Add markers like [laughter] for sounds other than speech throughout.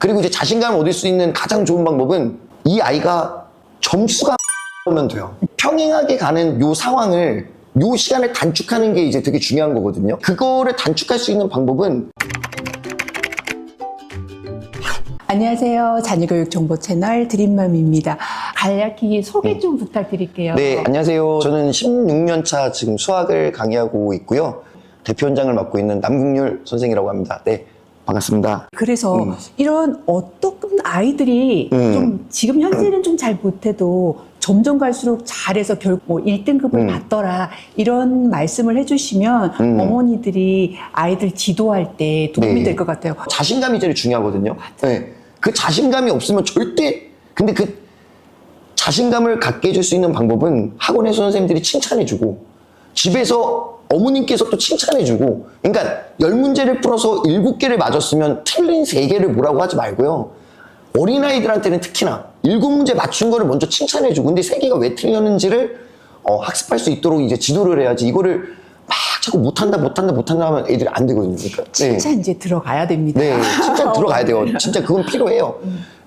그리고 이제 자신감을 얻을 수 있는 가장 좋은 방법은 이 아이가 점수가 오면 돼요. 평행하게 가는 요 상황을 요 시간을 단축하는 게 이제 되게 중요한 거거든요. 그거를 단축할 수 있는 방법은 안녕하세요. 자녀교육 정보 채널 드림맘입니다. 간략히 소개 좀 부탁드릴게요. 네, 안녕하세요. 저는 16년 차 지금 수학을 강의하고 있고요. 대표 원장을 맡고 있는 남국률 선생이라고 합니다. 네, 반갑습니다. 그래서 음. 이런 어떤 아이들이 음. 좀 지금 현재는 좀 잘 못해도 점점 갈수록 잘해서 결국 뭐 1등급을 음. 받더라 이런 말씀을 해주시면 음. 어머니들이 아이들 지도할 때 도움이 네. 될것 같아요. 자신감이 제일 중요하거든요. 네. 그 자신감이 없으면 절대, 근데 그 자신감을 갖게 해줄 수 있는 방법은 학원에서 선생님들이 칭찬해주고, 집에서 어머님께서 또 칭찬해주고, 그러니까 열 문제를 풀어서 일곱 개를 맞았으면 틀린 세 개를 뭐라고 하지 말고요. 어린아이들한테는 특히나 일곱 문제 맞춘 거를 먼저 칭찬해주고, 근데 세 개가 왜 틀렸는지를 어, 학습할 수 있도록 이제 지도를 해야지 이거를 막 자꾸 못한다, 못한다, 못한다 하면 애들이 안 되거든요. 그러니까. 네. 진짜 이제 들어가야 됩니다. 네, 진짜 [laughs] 들어가야 돼요. 진짜 그건 필요해요.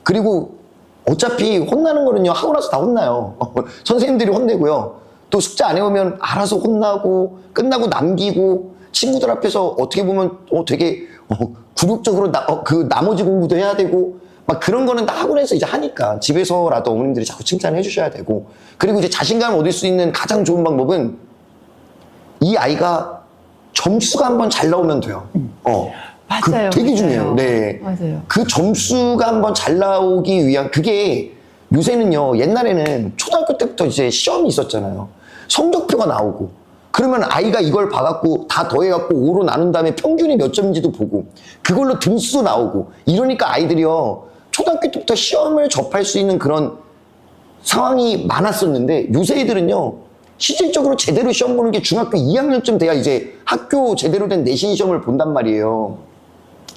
그리고 어차피 혼나는 거는요, 하고 나서 다 혼나요. [laughs] 선생님들이 혼내고요. 또 숙제 안 해오면 알아서 혼나고, 끝나고 남기고, 친구들 앞에서 어떻게 보면 어, 되게 어, 굴욕적으로 나, 어, 그 나머지 공부도 해야 되고, 막 그런 거는 다 학원에서 이제 하니까 집에서라도 어머님들이 자꾸 칭찬해 주셔야 되고, 그리고 이제 자신감을 얻을 수 있는 가장 좋은 방법은 이 아이가 점수가 한번 잘 나오면 돼요. 어. 맞아요. 그 되게 맞아요. 중요해요. 네. 맞아요. 그 점수가 한번 잘 나오기 위한 그게 요새는요. 옛날에는 초등학교 때부터 이제 시험이 있었잖아요. 성적표가 나오고 그러면 아이가 이걸 봐갖고 다 더해갖고 5로 나눈 다음에 평균이 몇 점인지도 보고 그걸로 등수도 나오고 이러니까 아이들이요. 초등학교 때부터 시험을 접할 수 있는 그런 상황이 많았었는데 요새 애들은요 실질적으로 제대로 시험 보는 게 중학교 2학년쯤 돼야 이제 학교 제대로 된 내신 시험을 본단 말이에요.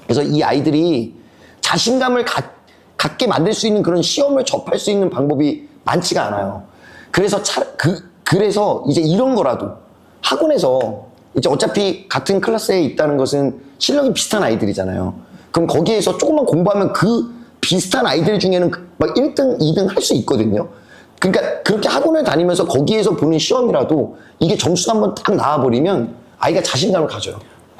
그래서 이 아이들이 자신감을 가- 갖게 만들 수 있는 그런 시험을 접할 수 있는 방법이 많지가 않아요. 그래서 차, 그, 그래서 이제 이런 거라도 학원에서 이제 어차피 같은 클래스에 있다는 것은 실력이 비슷한 아이들이잖아요. 그럼 거기에서 조금만 공부하면 그 비슷한 아이들 중에는 그- 막 1등, 2등 할 수 있거든요. 그러니까 그렇게 학원을 다니면서 거기에서 보는 시험이라도 이게 점수가 한번 딱 나와버리면 아이가 자신감을 가져요.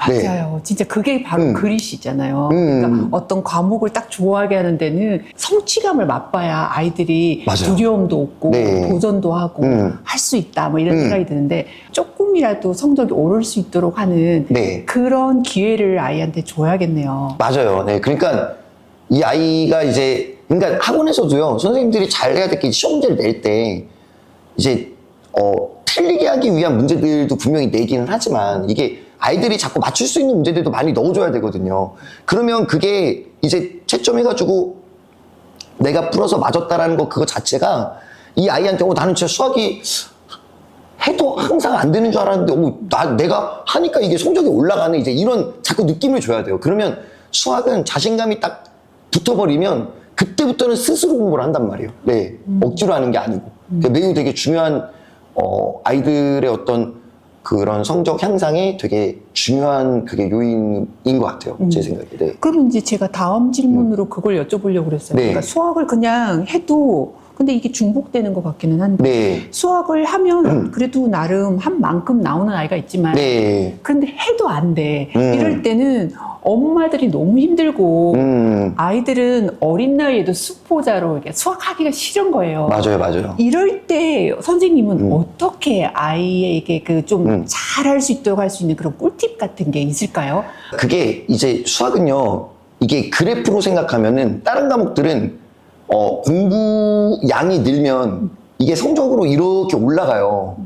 네. 맞아요. 진짜 그게 바로 음. 그릿이잖아요. 음. 그러니까 어떤 과목을 딱 좋아하게 하는 데는 성취감을 맛봐야 아이들이 맞아요. 두려움도 없고 네. 도전도 하고 음. 할 수 있다 뭐 이런 음. 생각이 드는데 조금이라도 성적이 오를 수 있도록 하는 네. 그런 기회를 아이한테 줘야겠네요. 맞아요. 네. 그러니까 이 아이가 이제 그러니까 학원에서도요. 선생님들이 잘 해야 될게 시험 문제를 낼 때 이제 어 틀리게 하기 위한 문제들도 분명히 내기는 하지만 이게 아이들이 자꾸 맞출 수 있는 문제들도 많이 넣어줘야 되거든요. 그러면 그게 이제 채점해가지고 내가 풀어서 맞았다라는 거 그거 자체가 이 아이한테 어 나는 진짜 수학이 해도 항상 안 되는 줄 알았는데, 오, 나, 내가 하니까 이게 성적이 올라가네. 이제 이런 자꾸 느낌을 줘야 돼요. 그러면 수학은 자신감이 딱 붙어버리면 그때부터는 스스로 공부를 한단 말이에요. 네. 억지로 하는 게 아니고. 그게 매우 되게 중요한, 어, 아이들의 어떤 그런 성적 향상에 되게 중요한 그게 요인인 것 같아요. 제 생각에. 네. 그러면 이제 제가 다음 질문으로 그걸 여쭤보려고 그랬어요. 네. 그러니까 수학을 그냥 해도 근데 이게 중복되는 것 같기는 한데 네. 수학을 하면 그래도 나름 한 만큼 나오는 아이가 있지만 네. 근데 해도 안 돼. 음. 이럴 때는 엄마들이 너무 힘들고 음, 아이들은 어린 나이에도 수포자로 이렇게 수학하기가 싫은 거예요. 맞아요, 맞아요. 이럴 때 선생님은 음. 어떻게 아이에게 그 좀 음. 잘할 수 있도록 할 수 있는 그런 꿀팁 같은 게 있을까요? 그게 이제 수학은요, 이게 그래프로 생각하면은 다른 과목들은 어, 공부 양이 늘면 이게 성적으로 이렇게 올라가요.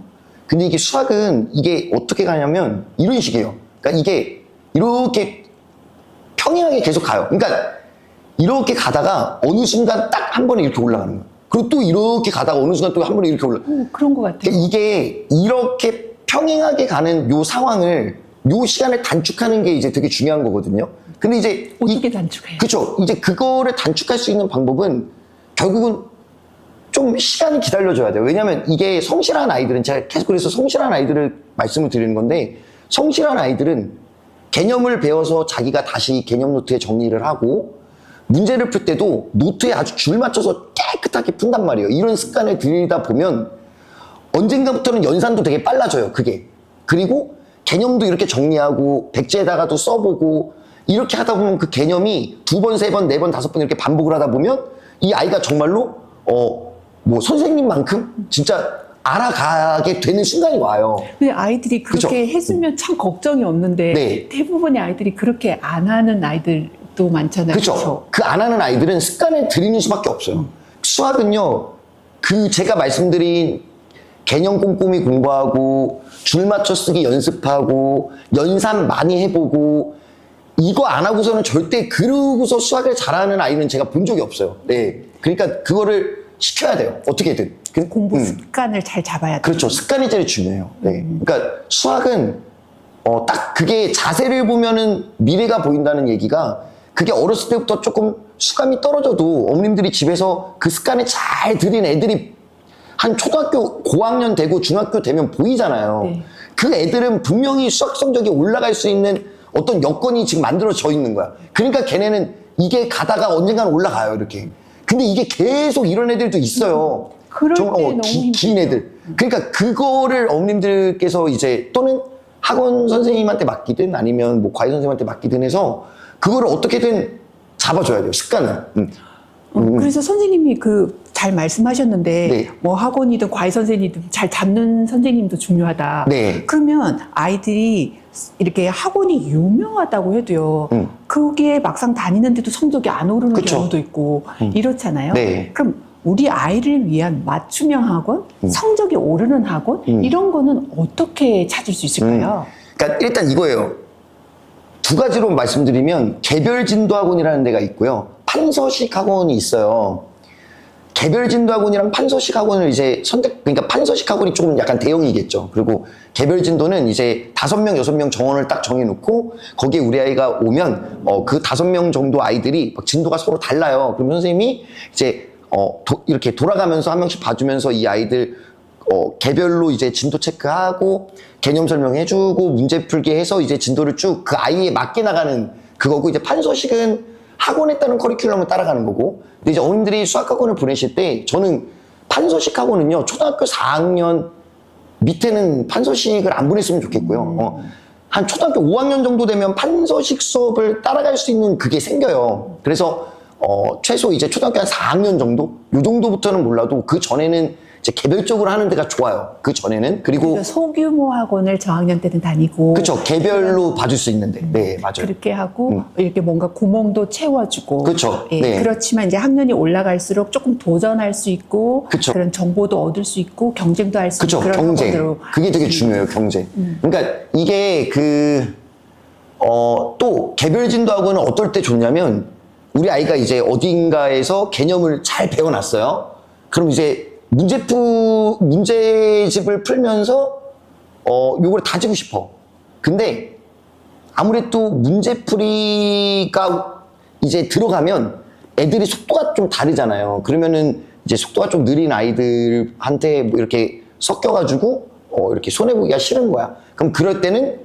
근데 이게 수학은 이게 어떻게 가냐면 이런 식이에요. 그러니까 이게 이렇게 평행하게 계속 가요. 그러니까 이렇게 가다가 어느 순간 딱 한 번에 이렇게 올라가는 거예요. 그리고 또 이렇게 가다가 어느 순간 또 한 번에 이렇게 올라. 오, 그런 것 같아요. 그러니까 이게 이렇게 평행하게 가는 요 상황을 요 시간을 단축하는 게 이제 되게 중요한 거거든요. 근데 이제 이, 어떻게 단축해요? 그쵸. 이제 그거를 단축할 수 있는 방법은 결국은 좀 시간을 기다려줘야 돼요. 왜냐면 이게 성실한 아이들은 제가 계속 그래서 성실한 아이들을 말씀을 드리는 건데 성실한 아이들은 개념을 배워서 자기가 다시 개념 노트에 정리를 하고 문제를 풀 때도 노트에 아주 줄 맞춰서 깨끗하게 푼단 말이에요. 이런 습관을 들이다 보면 언젠가부터는 연산도 되게 빨라져요. 그게. 그리고 개념도 이렇게 정리하고 백지에다가도 써보고 이렇게 하다 보면 그 개념이 두 번, 세 번, 네 번, 다섯 번 이렇게 반복을 하다 보면 이 아이가 정말로 어 뭐 선생님만큼 진짜 알아가게 되는 순간이 와요. 근데 아이들이 그렇게 했으면 참 걱정이 없는데 네. 대부분의 아이들이 그렇게 안 하는 아이들도 많잖아요. 그렇죠. 그 안 하는 아이들은 습관을 들이는 수밖에 없어요. 수학은요, 그 제가 말씀드린 개념 꼼꼼히 공부하고 줄 맞춰 쓰기 연습하고 연산 많이 해보고 이거 안 하고서는 절대 그러고서 수학을 잘하는 아이는 제가 본 적이 없어요. 네. 그러니까 그거를 시켜야 돼요. 어떻게든. 그- 공부 음. 습관을 잘 잡아야 돼. 그렇죠. 습관이 제일 중요해요. 네. 그러니까 수학은 어, 딱 그게 자세를 보면은 미래가 보인다는 얘기가 그게 어렸을 때부터 조금 수감이 떨어져도 어머님들이 집에서 그 습관을 잘 들인 애들이 한 초등학교 고학년 되고 중학교 되면 보이잖아요. 네. 그 애들은 분명히 수학 성적이 올라갈 수 있는 어떤 여건이 지금 만들어져 있는 거야. 그러니까 걔네는 이게 가다가 언젠가는 올라가요, 이렇게. 근데 이게 계속 이런 애들도 있어요. 그럴 정- 때 어, 너무 기- 힘들죠. 긴 애들. 그러니까 그거를 어머님들께서 이제 또는 학원 선생님한테 맡기든 아니면 뭐 과외 선생님한테 맡기든 해서 그거를 어떻게든 잡아줘야 돼요, 습관을. 음. 어, 그래서 선생님이 그 잘 말씀하셨는데 네. 뭐 학원이든 과외 선생님이든 잘 잡는 선생님도 중요하다. 네. 그러면 아이들이 이렇게 학원이 유명하다고 해도요. 음. 거기에 막상 다니는데도 성적이 안 오르는 그쵸. 경우도 있고 이렇잖아요. 네. 그럼 우리 아이를 위한 맞춤형 학원, 성적이 오르는 학원 음. 이런 거는 어떻게 찾을 수 있을까요? 그러니까 일단 이거예요. 두 가지로 말씀드리면 개별 진도 학원이라는 데가 있고요. 판서식 학원이 있어요. 개별 진도 학원이랑 판서식 학원을 이제 선택, 그러니까 판서식 학원이 조금 약간 대형이겠죠. 그리고 개별 진도는 이제 다섯 명, 여섯 명 정원을 딱 정해 놓고 거기에 우리 아이가 오면 어, 그 다섯 명 정도 아이들이 막 진도가 서로 달라요. 그럼 선생님이 이제 어, 도- 이렇게 돌아가면서 한 명씩 봐주면서 이 아이들 어, 개별로 이제 진도 체크하고 개념 설명해주고 문제 풀게 해서 이제 진도를 쭉 그 아이에 맞게 나가는 그거고 이제 판서식은 학원에 따른 커리큘럼을 따라가는 거고 근데 이제 어머님들이 수학학원을 보내실 때 저는 판서식 학원은요 초등학교 4학년 밑에는 판서식을 안 보냈으면 좋겠고요. 어, 한 초등학교 5학년 정도 되면 판서식 수업을 따라갈 수 있는 그게 생겨요. 그래서 어, 최소 이제 초등학교 한 4학년 정도? 요 정도부터는 몰라도 그 전에는 이제 개별적으로 하는 데가 좋아요. 그 전에는. 그리고 그러니까 소규모 학원을 저학년 때는 다니고 그쵸 개별로 봐줄 수 있는데. 네, 맞아요. 그렇게 하고 이렇게 뭔가 구멍도 채워주고 그쵸. 예, 네. 그렇지만 이제 학년이 올라갈수록 조금 도전할 수 있고 그쵸. 런 정보도 얻을 수 있고 경쟁도 할 수 있는 그런 경제 학원으로 그게 되게 중요해요 경제 그러니까 이게 그 어 또 개별 진도학원은 어떨 때 좋냐면 우리 아이가 이제 어딘가에서 개념을 잘 배워놨어요 그럼 이제 문제푸 문제집을 풀면서 어 요걸 다지고 싶어 근데 아무래도 문제풀이가 이제 들어가면 애들이 속도가 좀 다르잖아요. 그러면은 이제 속도가 좀 느린 아이들한테 뭐 이렇게 섞여가지고 어 이렇게 손해보기가 싫은 거야. 그럼 그럴 때는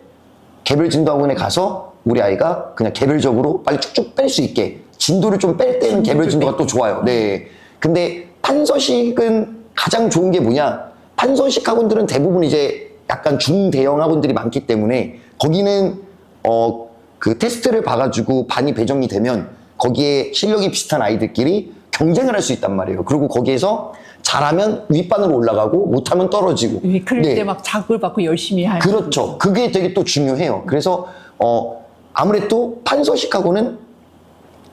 개별 진도학원에 가서 우리 아이가 그냥 개별적으로 빨리 쭉쭉 뺄 수 있게 진도를 좀 뺄 때는 개별 진도가 또 좋아요. 네. 근데 판서식은 가장 좋은 게 뭐냐? 판서식 학원들은 대부분 이제 약간 중대형 학원들이 많기 때문에 거기는 어 그 테스트를 봐가지고 반이 배정이 되면 거기에 실력이 비슷한 아이들끼리 경쟁을 할 수 있단 말이에요. 그리고 거기에서 잘하면 윗반으로 올라가고 못하면 떨어지고. 예, 그럴 네. 때막 자극을 받고 열심히 하는 그렇죠. 그게 되게 또 중요해요. 그래서 어 아무래도 판서식하고는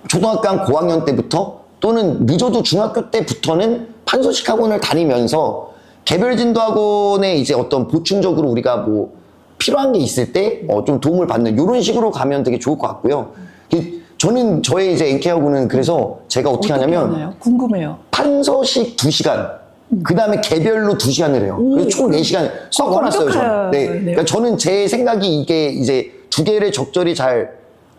초등학교 한 고학년 때부터 또는 늦어도 중학교 때부터는 판서식 학원을 다니면서 개별 진도 학원에 이제 어떤 보충적으로 우리가 뭐 필요한 게 있을 때어좀 도움을 받는 이런 식으로 가면 되게 좋을 것 같고요. 그 저는 저의 이제 NK 학원은 그래서 제가 어떻게, 하냐면 하나요? 궁금해요. 판서식 2시간, 그 다음에 개별로 2시간을 해요. 오, 그래서 총 4시간 섞어놨어요, 저는. 네. 네. 그러니까 저는 제 생각이 이게 이제 두 개를 적절히 잘,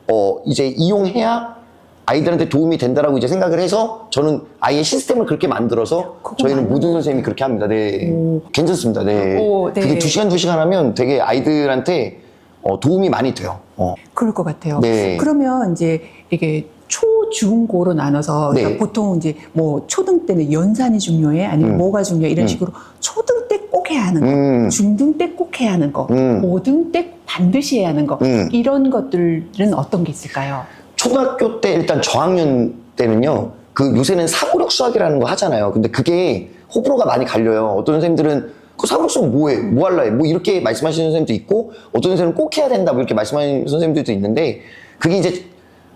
어, 이제 이용해야 아이들한테 도움이 된다라고 이제 생각을 해서 저는 아예 시스템을 그렇게 만들어서 저희는 모든 선생님이 그렇게 합니다. 네. 오. 괜찮습니다. 네. 오, 네. 그게 2시간, 2시간 하면 되게 아이들한테 어, 도움이 많이 돼요. 어. 그럴 것 같아요. 네. 그러면 이제 이게 초 초, 중, 고로 나눠서 네. 그러니까 보통 이제 뭐 초등 때는 연산이 중요해 아니면 음. 뭐가 중요해 이런 음. 식으로 초등 때 꼭 해야 하는 거, 음. 중등 때 꼭 해야 하는 거, 음. 고등 때 반드시 해야 하는 거 음. 이런 것들은 어떤 게 있을까요? 초등학교 때 일단 저학년 때는요. 그 요새는 사고력 수학이라는 거 하잖아요. 근데 그게 호불호가 많이 갈려요. 어떤 선생님들은 그 사고력 수학 뭐해? 뭐 해? 뭐 이렇게 말씀하시는 선생님도 있고 어떤 선생님은 꼭 해야 된다 뭐 이렇게 말씀하시는 선생님들도 있는데 그게 이제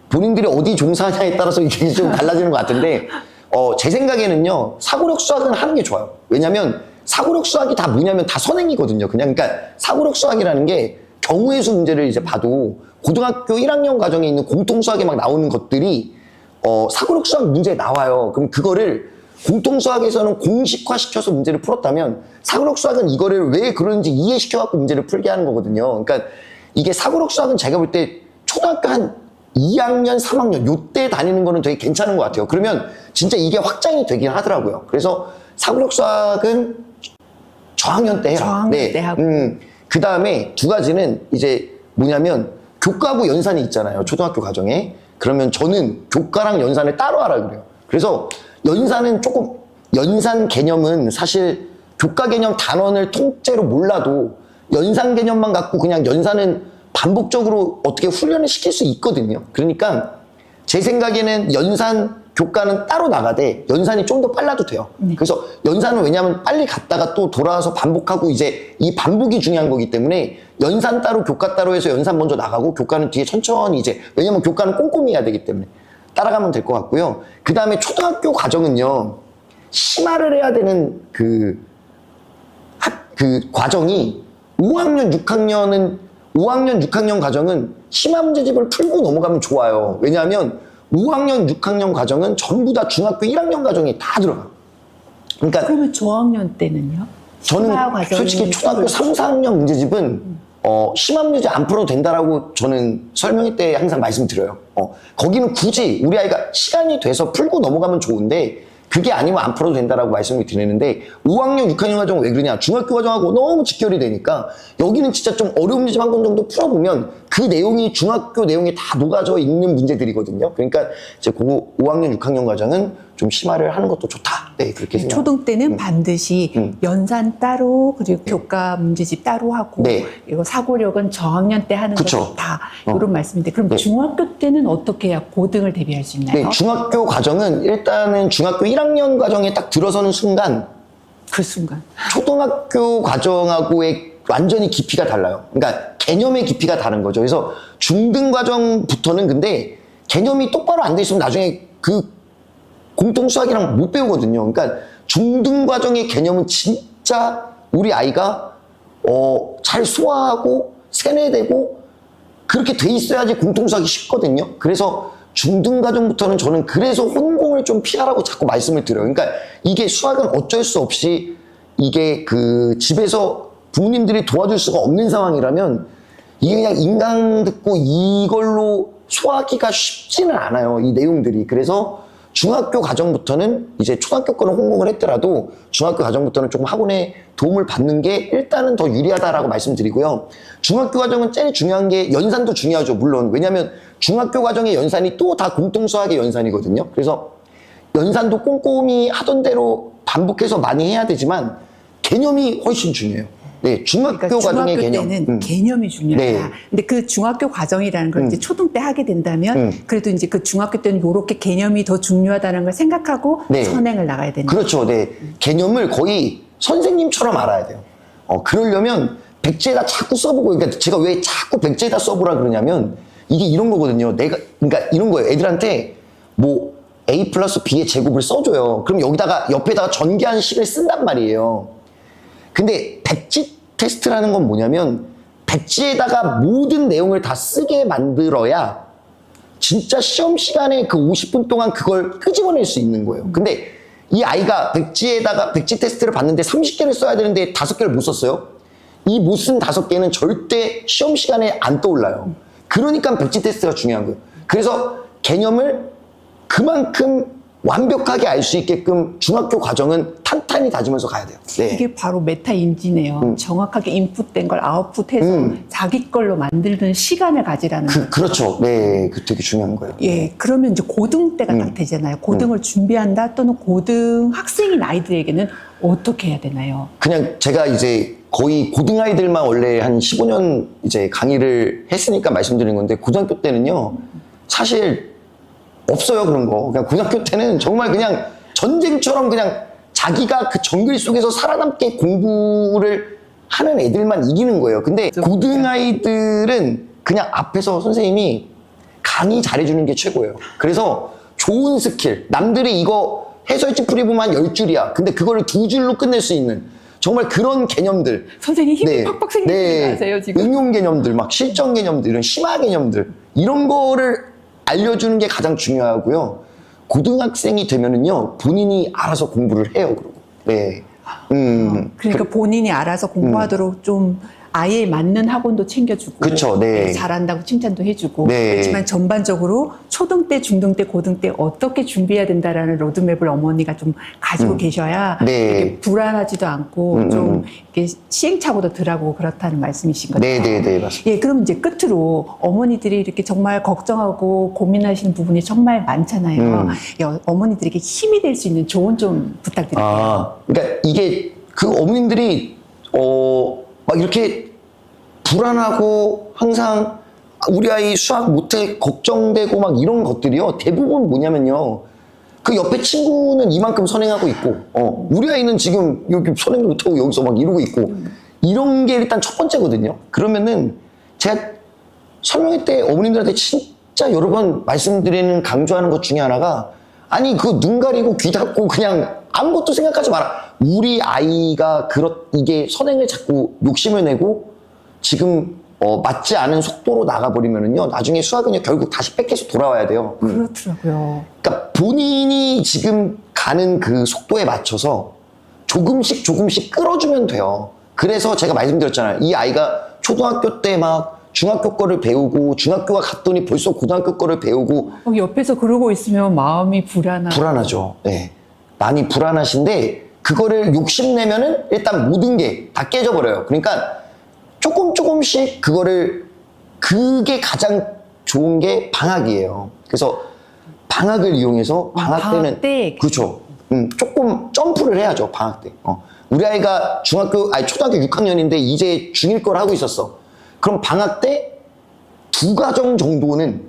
본인들이 어디 종사하냐에 따라서 이게 [laughs] 좀 달라지는 것 같은데 어, 제 생각에는요 사고력 수학은 하는 게 좋아요. 왜냐면 사고력 수학이 다 뭐냐면 다 선행이거든요. 그냥 그러니까 사고력 수학이라는 게 경우의 수 문제를 이제 봐도 고등학교 1학년 과정에 있는 공통 수학에 막 나오는 것들이 어, 사고력 수학 문제에 나와요. 그럼 그거를 공통 수학에서는 공식화 시켜서 문제를 풀었다면 사고력 수학은 이거를 왜 그런지 이해시켜 갖고 문제를 풀게 하는 거거든요. 그러니까 이게 사고력 수학은 제가 볼 때 초등학교 한 2학년, 3학년 요때 다니는 거는 되게 괜찮은 것 같아요. 그러면 진짜 이게 확장이 되긴 하더라고요. 그래서 사고력 수학은 저학년 때 해라. 저학년 때 하고. 음, 그 다음에 두 가지는 이제 뭐냐면 교과부 연산이 있잖아요. 초등학교 과정에. 그러면 저는 교과랑 연산을 따로 하라 그래요. 그래서 연산은 조금, 연산 개념은 사실 교과 개념 단원을 통째로 몰라도 연산 개념만 갖고 그냥 연산은 반복적으로 어떻게 훈련을 시킬 수 있거든요. 그러니까 제 생각에는 연산 교과는 따로 나가되 연산이 좀 더 빨라도 돼요. 그래서 연산은 왜냐하면 빨리 갔다가 또 돌아와서 반복하고 이제 이 반복이 중요한 거기 때문에 연산 따로 교과 따로 해서 연산 먼저 나가고 교과는 뒤에 천천히 이제 왜냐면 교과는 꼼꼼히 해야 되기 때문에 따라가면 될 것 같고요. 그 다음에 초등학교 과정은요 심화를 해야 되는 그 학, 그 과정이 5학년, 6학년은 5학년, 6학년 과정은 심화 문제집을 풀고 넘어가면 좋아요. 왜냐하면 5학년, 6학년 과정은 전부 다 중학교 1학년 과정에 다 들어가. 그러니까 그러면 저학년 때는요? 저는 과정이 솔직히 초등학교 3, 4학년 문제집은 어, 심화 문제집 안 풀어도 된다라고 저는 설명회 때 항상 말씀드려요. 어, 거기는 굳이 우리 아이가 시간이 돼서 풀고 넘어가면 좋은데 그게 아니면 안 풀어도 된다라고 말씀을 드리는데 5학년, 6학년 과정은 왜 그러냐? 중학교 과정하고 너무 직결이 되니까 여기는 진짜 좀 어려운 문제 한번 정도 풀어보면 그 내용이 중학교 내용에 다 녹아져 있는 문제들이거든요. 그러니까 이제 그 5학년, 6학년 과정은 좀 심화를 하는 것도 좋다. 네, 그렇게 생각합니다. 초등 때는 반드시 음. 연산 따로 그리고 교과 문제집 따로 하고 네. 그리고 사고력은 저학년 때 하는 그쵸. 것이 다 어. 이런 말씀인데 그럼 네. 중학교 때는 어떻게 해야 고등을 대비할 수 있나요? 네, 중학교 과정은 일단은 중학교 1학년 과정에 딱 들어서는 순간 그 순간 초등학교 과정하고의 완전히 깊이가 달라요. 그러니까 개념의 깊이가 다른 거죠. 그래서 중등 과정부터는 근데 개념이 똑바로 안 돼 있으면 나중에 그 공통 수학이랑 못 배우거든요. 그러니까 중등 과정의 개념은 진짜 우리 아이가 어, 잘 소화하고 세뇌되고 그렇게 돼 있어야지 공통 수학이 쉽거든요. 그래서 중등 과정부터는 저는 그래서 혼공을 좀 피하라고 자꾸 말씀을 드려요. 그러니까 이게 수학은 어쩔 수 없이 이게 그 집에서 부모님들이 도와줄 수가 없는 상황이라면 이게 그냥 인강 듣고 이걸로 소화하기가 쉽지는 않아요. 이 내용들이. 그래서 중학교 과정부터는 이제 초등학교 거는 혼공을 했더라도 중학교 과정부터는 조금 학원에 도움을 받는 게 일단은 더 유리하다라고 말씀드리고요. 중학교 과정은 제일 중요한 게 연산도 중요하죠. 물론. 왜냐하면 중학교 과정의 연산이 또 다 공통수학의 연산이거든요. 그래서 연산도 꼼꼼히 하던 대로 반복해서 많이 해야 되지만 개념이 훨씬 중요해요. 네, 중학교 그러니까 과정의 중학교 개념. 때는 음. 개념이 중요하다. 네. 근데 그 중학교 과정이라는 걸 이제 초등 때 하게 된다면 음. 그래도 이제 그 중학교 때는 이렇게 개념이 더 중요하다는 걸 생각하고 네. 선행을 나가야 되는 그렇죠. 네. 개념을 거의 선생님처럼 알아야 돼요. 어, 그러려면 백지에다 자꾸 써보고, 그러니까 제가 왜 자꾸 백지에다 써보라 그러냐면 이게 이런 거거든요. 내가, 그러니까 이런 거예요. 애들한테 뭐 A 플러스 B의 제곱을 써줘요. 그럼 여기다가 옆에다가 전개한 식을 쓴단 말이에요. 근데 백지 테스트라는 건 뭐냐면 백지에다가 모든 내용을 다 쓰게 만들어야 진짜 시험 시간에 그 50분 동안 그걸 끄집어낼 수 있는 거예요. 근데 이 아이가 백지에다가 백지 테스트를 봤는데 30개를 써야 되는데 5개를 못 썼어요. 이 못 쓴 5개는 절대 시험 시간에 안 떠올라요. 그러니까 백지 테스트가 중요한 거예요. 그래서 개념을 그만큼 완벽하게 알 수 있게끔 중학교 과정은 탄탄히 다지면서 가야 돼요. 네. 이게 바로 메타 인지네요. 정확하게 인풋된 걸 아웃풋해서 음. 자기 걸로 만드는 시간을 가지라는 그, 그렇죠. 네. 그 되게 중요한 거예요. 예, 그러면 이제 고등 때가 음. 딱 되잖아요. 고등을 준비한다 또는 고등 학생인 아이들에게는 어떻게 해야 되나요? 그냥 제가 이제 거의 고등 아이들만 원래 한 15년 이제 강의를 했으니까 말씀드린 건데 고등학교 때는요 사실 없어요 그런 거. 그냥 고등학교 때는 정말 그냥 전쟁처럼 그냥 자기가 그 정글 속에서 살아남게 공부를 하는 애들만 이기는 거예요. 근데 고등 아이들은 그냥 앞에서 선생님이 강의 잘해주는 게 최고예요. 그래서 좋은 스킬 남들이 이거 해설지 풀이 보면 한 10줄이야. 근데 그거를 두 줄로 끝낼 수 있는 정말 그런 개념들. 선생님 힘이 팍팍 생기지 네. 마세요 지금. 응용 개념들, 막 실전 개념들, 이런 심화 개념들 이런 거를 알려주는 게 가장 중요하고요. 고등학생이 되면은요 본인이 알아서 공부를 해요. 그리고 네, 음, 그러니까 본인이 알아서 공부하도록 좀 아이에 맞는 학원도 챙겨주고 그쵸, 네. 잘한다고 칭찬도 해주고 네. 그렇지만 전반적으로 초등 때, 중등 때, 고등 때 어떻게 준비해야 된다라는 로드맵을 어머니가 좀 가지고 계셔야 네. 이렇게 불안하지도 않고 음, 좀 음. 이렇게 시행착오도 덜하고 그렇다는 말씀이신 거죠. 네, 네, 네, 맞습니다. 예, 그럼 이제 끝으로 어머니들이 이렇게 정말 걱정하고 고민하시는 부분이 정말 많잖아요. 음. 예, 어머니들에게 힘이 될 수 있는 조언 좀 부탁드릴게요. 아, 그러니까 이게 그 어머님들이 어 막 이렇게 불안하고 항상 우리 아이 수학 못해 걱정되고 막 이런 것들이요. 대부분 뭐냐면요. 그 옆에 친구는 이만큼 선행하고 있고 어 우리 아이는 지금 여기 선행도 못하고 여기서 막 이러고 있고 이런 게 일단 첫 번째거든요. 그러면은 제가 설명회 때 어머님들한테 진짜 여러 번 말씀드리는 강조하는 것 중에 하나가 아니 그 눈 가리고 귀 닫고 그냥 아무것도 생각하지 마라. 우리 아이가 그렇 이게 선행을 자꾸 욕심을 내고 지금 어, 맞지 않은 속도로 나가버리면은요 나중에 수학은요 결국 다시 뺏겨서 돌아와야 돼요. 음. 그렇더라고요. 그러니까 본인이 지금 가는 그 속도에 맞춰서 조금씩 조금씩 끌어주면 돼요. 그래서 제가 말씀드렸잖아요. 이 아이가 초등학교 때 막 중학교 거를 배우고 중학교가 갔더니 벌써 고등학교 거를 배우고 어, 옆에서 그러고 있으면 마음이 불안하고 불안하죠. 네. 많이 불안하신데 그거를 욕심내면은 일단 모든 게 다 깨져버려요. 그러니까 조금 조금씩 그거를 그게 가장 좋은 게 방학이에요. 그래서 방학을 이용해서 방학 방학 때는 때 그렇죠. 음, 조금 점프를 해야죠. 방학 때. 어. 우리 아이가 중학교 아니 초등학교 6학년인데 이제 중1 걸 하고 있었어. 그럼 방학 때 두 과정 정도는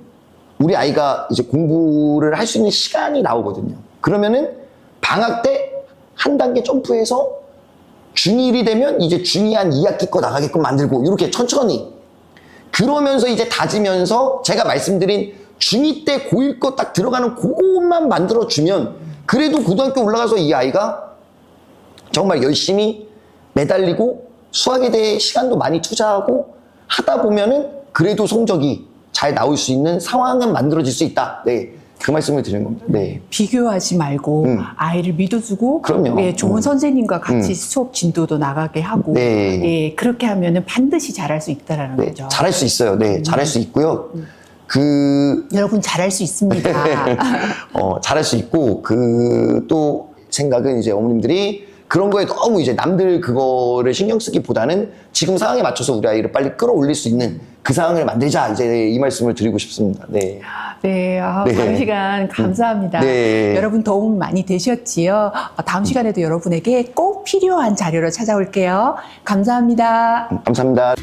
우리 아이가 이제 공부를 할 수 있는 시간이 나오거든요. 그러면은 방학 때 한 단계 점프해서 중1이 되면 이제 중2 한 2학기 거 나가게끔 만들고 이렇게 천천히 그러면서 이제 다지면서 제가 말씀드린 중2 때 고1 거 딱 들어가는 그것만 만들어주면 그래도 고등학교 올라가서 이 아이가 정말 열심히 매달리고 수학에 대해 시간도 많이 투자하고 하다 보면은 그래도 성적이 잘 나올 수 있는 상황은 만들어질 수 있다. 네. 그 말씀을 드리는 겁니다. 네. 비교하지 말고 음. 아이를 믿어주고 그럼요. 예, 좋은 음. 선생님과 같이 음. 수업 진도도 나가게 하고 네. 예, 그렇게 하면은 반드시 잘할 수 있다라는 네. 거죠. 잘할 수 있어요. 네. 잘할 수 있고요. 그 여러분 잘할 수 있습니다. [laughs] 어, 잘할 수 있고 그 또 생각은 이제 어머님들이 그런 거에 너무 이제 남들 그거를 신경 쓰기보다는 지금 상황에 맞춰서 우리 아이를 빨리 끌어올릴 수 있는 그 상황을 만들자 이제 이 말씀을 드리고 싶습니다. 네. 네, 아, 네. 다음 시간 감사합니다. 네. 여러분 도움 많이 되셨지요? 아, 다음 시간에도 여러분에게 꼭 필요한 자료로 찾아올게요. 감사합니다. 감사합니다.